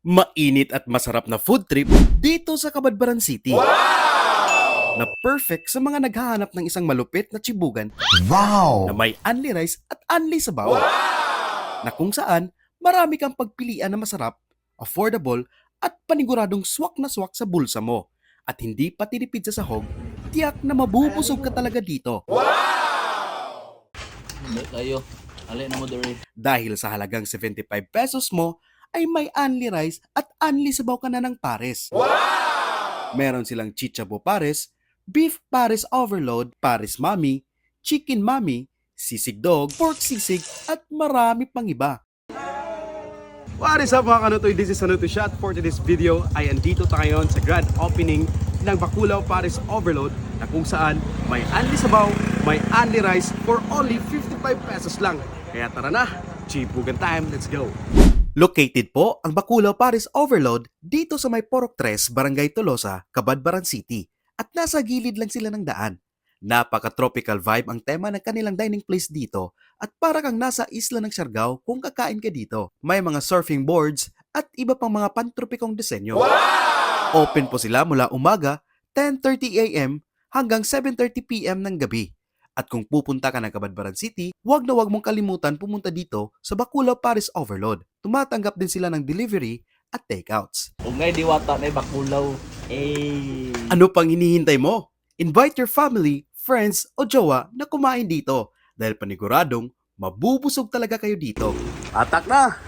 mainit at masarap na food trip dito sa Kabadbaran City. Na perfect sa mga naghahanap ng isang malupit na chibugan Wow! na may unli rice at unli sabaw. Na kung saan marami kang pagpilian na masarap, affordable at paniguradong swak na swak sa bulsa mo. At hindi pa tinipid sa sahog, tiyak na mabubusog ka talaga dito. Hindi tayo. Alay na mo. Dahil sa halagang 75 pesos mo, ay may unli rice at unli sabaw ka na ng pares. Meron silang chichabo pares, beef pares overload, pares mami, chicken mami, sisig dog, pork sisig, at marami pang iba. What is up mga kanutoy? This is Anuto Shot. For today's video ay andito tayo ngayon sa grand opening ng Bakulaw Paris Overload na kung saan may unli sabaw, may unli rice for only 55 pesos lang. Kaya tara na, chibugan time, let's go! Located po ang Bakulaw Paris Overload dito sa may Porok 3, Barangay Tolosa, Cabadbaran City at nasa gilid lang sila ng daan. Napaka-tropical vibe ang tema ng kanilang dining place dito at para kang nasa isla ng Siargao kung kakain ka dito. May mga surfing boards at iba pang mga pantropikong disenyo. Open po sila mula umaga 10.30 a.m. hanggang 7.30 p.m. ng gabi. At kung pupunta ka ng Kabadbaran City, huwag na huwag mong kalimutan pumunta dito sa Bakulaw Paris Overload. Tumatanggap din sila ng delivery at takeouts. Kung ngay diwata na bakulaw. Eh. Ano pang hinihintay mo? Invite your family, friends o jowa na kumain dito dahil paniguradong mabubusog talaga kayo dito. Atak na!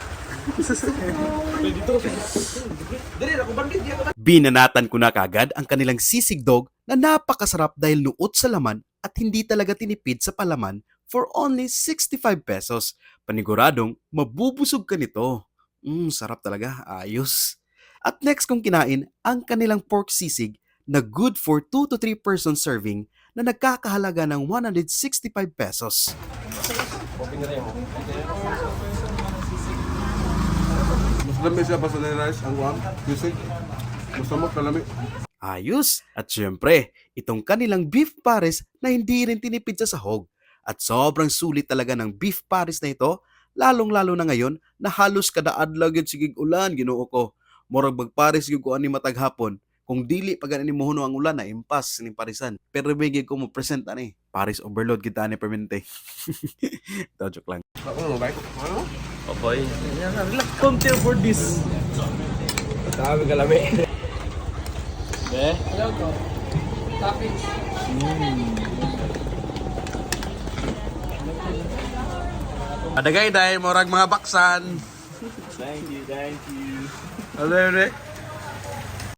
Binanatan ko na kagad ang kanilang sisig dog na napakasarap dahil nuot sa laman at hindi talaga tinipid sa palaman for only 65 pesos. Paniguradong mabubusog ka nito. Mmm, sarap talaga. Ayos. At next kong kinain ang kanilang pork sisig na good for 2 to 3 person serving na nagkakahalaga ng 165 pesos. Mas lami siya basta na rice ang guam. Bisig. Gusto mo kalami. Ayos! At syempre, itong kanilang beef pares na hindi rin tinipid sa sahog. At sobrang sulit talaga ng beef pares na ito, lalong-lalo na ngayon na halos kada adlaw gyud sigig ulan Ginoo ko. Murag magpares gyud ko ani matag hapon. Kung dili pa ganin mo huno ang ulan na impas ning parisan. Pero bigay ko mo present ani. Paris overload kita ni permente. Ito, joke lang. Ako mo bike. Ano? Okay. Come here for this. Sabi kalami. Be. Adagay dahil morag mga baksan. Thank you, thank you. Ano yun eh?